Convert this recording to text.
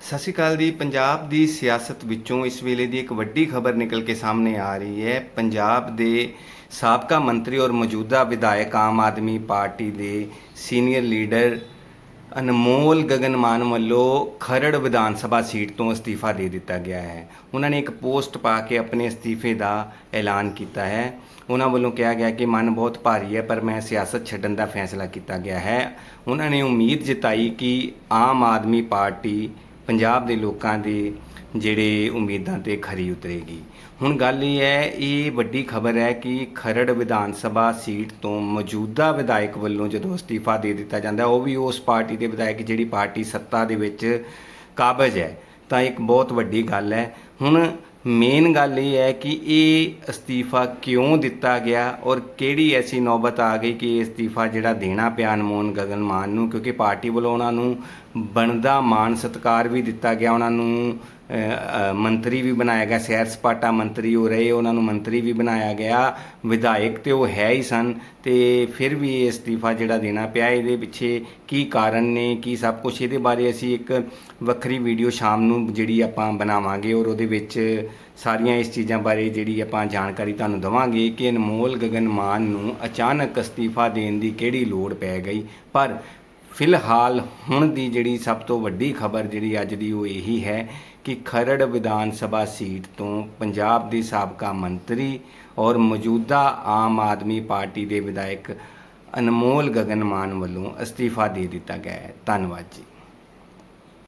ਸਤਿ ਸ਼੍ਰੀ ਅਕਾਲ ਜੀ। ਪੰਜਾਬ ਦੀ ਸਿਆਸਤ ਵਿੱਚੋਂ ਇਸ ਵੇਲੇ ਦੀ ਇੱਕ ਵੱਡੀ ਖਬਰ ਨਿਕਲ ਕੇ ਸਾਹਮਣੇ ਆ ਰਹੀ ਹੈ। ਪੰਜਾਬ ਦੇ ਸਾਬਕਾ ਮੰਤਰੀ ਔਰ ਮੌਜੂਦਾ ਵਿਧਾਇਕ ਆਮ ਆਦਮੀ ਪਾਰਟੀ ਦੇ ਸੀਨੀਅਰ ਲੀਡਰ ਅਨਮੋਲ ਗਗਨਮਾਨ ਵੱਲੋਂ ਖਰੜ ਵਿਧਾਨ ਸਭਾ ਸੀਟ ਤੋਂ ਅਸਤੀਫਾ ਦੇ ਦਿੱਤਾ ਗਿਆ ਹੈ। ਉਹਨਾਂ ਨੇ ਇੱਕ ਪੋਸਟ ਪਾ ਕੇ ਆਪਣੇ ਅਸਤੀਫੇ ਦਾ ਐਲਾਨ ਕੀਤਾ ਹੈ। ਉਹਨਾਂ ਵੱਲੋਂ ਕਿਹਾ ਗਿਆ ਕਿ ਮਨ ਬਹੁਤ ਭਾਰੀ ਹੈ, ਪਰ ਮੈਂ ਸਿਆਸਤ ਛੱਡਣ ਦਾ ਫੈਸਲਾ ਕੀਤਾ ਗਿਆ ਹੈ। ਉਹਨਾਂ ਨੇ ਉਮੀਦ ਜਤਾਈ ਕਿ ਆਮ ਆਦਮੀ ਪਾਰਟੀ ਪੰਜਾਬ ਦੇ ਲੋਕਾਂ ਦੇ ਜਿਹੜੇ ਉਮੀਦਾਂ ਤੇ ਖਰੀ ਉਤਰੇਗੀ। ਹੁਣ ਗੱਲ ਇਹ ਹੈ, ਇਹ ਵੱਡੀ ਖਬਰ ਹੈ ਕਿ ਖਰੜ ਵਿਧਾਨ ਸਭਾ ਸੀਟ ਤੋਂ ਮੌਜੂਦਾ ਵਿਧਾਇਕ ਵੱਲੋਂ ਜਦੋਂ ਅਸਤੀਫਾ ਦੇ ਦਿੱਤਾ ਜਾਂਦਾ, ਉਹ ਵੀ ਉਸ ਪਾਰਟੀ ਦੇ ਵਿਧਾਇਕ ਜਿਹੜੀ ਪਾਰਟੀ ਸੱਤਾ ਦੇ ਵਿੱਚ ਕਾਬਜ ਹੈ। ਤਾਂ ਇੱਕ ਬਹੁਤ ਵੱਡੀ ਗੱਲ ਹੈ ਹੁਣ ਮੇਨ ਗੱਲ ਇਹ ਹੈ ਕਿ ਇਹ ਅਸਤੀਫਾ ਕਿਉਂ ਦਿੱਤਾ ਗਿਆ ਔਰ ਕਿਹੜੀ ਐਸੀ ਨੌਬਤ ਆ ਗਈ ਕਿ ਇਹ ਅਸਤੀਫਾ ਜਿਹੜਾ ਦੇਣਾ ਪਿਆ ਅਨਮੋਲ ਗਗਨ ਮਾਨ ਨੂੰ, ਕਿਉਂਕਿ ਪਾਰਟੀ ਵੱਲੋਂ ਉਹਨਾਂ ਨੂੰ ਬਣਦਾ ਮਾਨ ਸਤਕਾਰ ਵੀ ਦਿੱਤਾ ਗਿਆ, ਉਹਨਾਂ ਨੂੰ ਮੰਤਰੀ ਵੀ ਬਣਾਇਆ ਗਿਆ, ਸੈਰ ਸਪਾਟਾ ਮੰਤਰੀ ਹੋ ਰਹੇ, ਉਹਨਾਂ ਨੂੰ ਮੰਤਰੀ ਵੀ ਬਣਾਇਆ ਗਿਆ, ਵਿਧਾਇਕ ਤੇ ਉਹ ਹੈ ਹੀ ਸਨ ਤੇ ਫਿਰ ਵੀ ਇਹ ਅਸਤੀਫਾ ਜਿਹੜਾ ਦੇਣਾ ਪਿਆ, ਇਹਦੇ ਪਿੱਛੇ ਕੀ ਕਾਰਨ ਨੇ, ਕੀ ਸਭ ਕੁਝ ਇਹਦੇ ਬਾਰੇ ਅਸੀਂ ਇੱਕ ਵੱਖਰੀ ਵੀਡੀਓ ਸ਼ਾਮ ਨੂੰ ਜਿਹੜੀ ਆਪਾਂ ਬਣਾਵਾਂਗੇ ਔਰ ਉਹਦੇ ਵਿੱਚ ਸਾਰੀਆਂ ਇਸ ਚੀਜ਼ਾਂ ਬਾਰੇ ਜਿਹੜੀ ਆਪਾਂ ਜਾਣਕਾਰੀ ਤੁਹਾਨੂੰ ਦਵਾਂਗੇ ਕਿ ਅਨਮੋਲ ਗਗਨ ਮਾਨ ਨੂੰ ਅਚਾਨਕ ਅਸਤੀਫਾ ਦੇਣ ਦੀ ਕਿਹੜੀ ਲੋੜ ਪੈ ਗਈ। ਪਰ ਫਿਲਹਾਲ ਹੁਣ ਦੀ ਜਿਹੜੀ ਸਭ ਤੋਂ ਵੱਡੀ ਖਬਰ ਜਿਹੜੀ ਅੱਜ ਦੀ ਉਹ ਇਹੀ ਹੈ ਕਿ ਖਰੜ ਵਿਧਾਨ ਸਭਾ ਸੀਟ ਤੋਂ ਪੰਜਾਬ ਦੇ ਸਾਬਕਾ ਮੰਤਰੀ ਔਰ ਮੌਜੂਦਾ ਆਮ ਆਦਮੀ ਪਾਰਟੀ ਦੇ ਵਿਧਾਇਕ ਅਨਮੋਲ ਗਗਨ ਮਾਨ ਵੱਲੋਂ ਅਸਤੀਫਾ ਦੇ ਦਿੱਤਾ ਗਿਆ ਹੈ। ਧੰਨਵਾਦ ਜੀ।